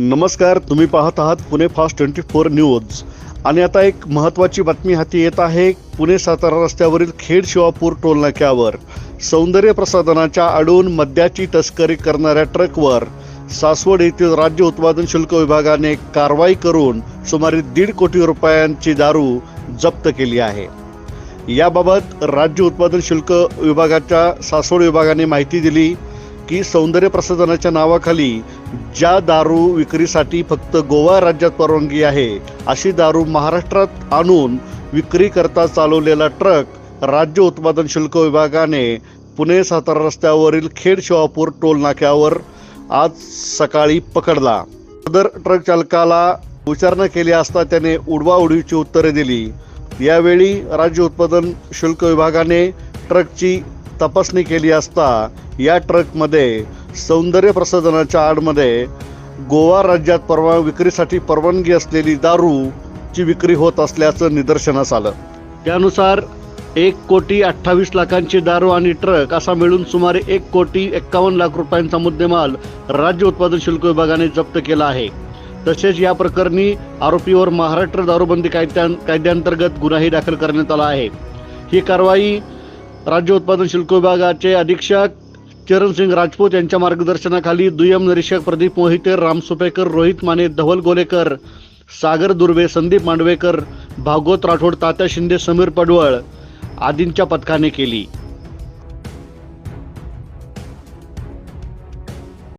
नमस्कार तुम्ही पाहत आहात Pune fast twenty four news. आणि आता एक महत्त्वाची बातमी हाती येत आहे पुणे सातारा रस्त्यावरील खेड शिवापूर टोलनाक्यावर सौंदर्य प्रसाधनाच्या आडून मद्याची तस्करी करणाऱ्या ट्रकवर सासवड येथील राज्य उत्पादन शुल्क विभागाने कारवाई करून सुमारे दीड कोटी रुपयांची दारू जप्त केली आहे. याबाबत राज्य उत्पादन शुल्क विभागाच्या सासवड विभागाने माहिती दिली की सौंदर्य प्रसाधनाच्या नावाखाली ज्या दारू विक्रीसाठी फक्त गोवा राज्यात परवानगी आहे अशी दारू महाराष्ट्रात आणून विक्री करता चालवलेला ट्रक राज्य उत्पादन शुल्क विभागाने पुणे सातारा रस्त्यावरील खेड शिवापूर टोल नाक्यावर आज सकाळी पकडला. सदर ट्रक चालकाला विचारणा केली असता त्याने उडवाउडीची उत्तरे दिली. यावेळी राज्य उत्पादन शुल्क विभागाने ट्रकची तपासणी केली असता या ट्रकमध्ये सौंदर्य प्रसाधनाच्या आडमध्ये गोवा राज्यात परवा विक्रीसाठी परवानगी असलेली दारूची विक्री होत असल्याचं निदर्शनास आलं. त्यानुसार एक कोटी अठ्ठावीस लाखांची दारू आणि ट्रक असा मिळून सुमारे एक कोटी एक्कावन्न लाख रुपयांचा मुद्देमाल राज्य उत्पादन शुल्क विभागाने जप्त केला आहे. तसेच या प्रकरणी आरोपीवर महाराष्ट्र दारूबंदी कायद्या कायद्याअंतर्गत गुन्हाही दाखल करण्यात आला आहे. ही कारवाई राज्य उत्पादन शुल्क विभागाचे अधीक्षक चरणसिंग राजपूत यांच्या मार्गदर्शनाखाली दुय्यम निरीक्षक प्रदीप मोहिते राम सुपेकर रोहित माने धवल गोलेकर सागर दुर्वे संदीप मांडवेकर भागवत राठोड तात्या शिंदे समीर पडवळ आदींच्या पथकाने केली.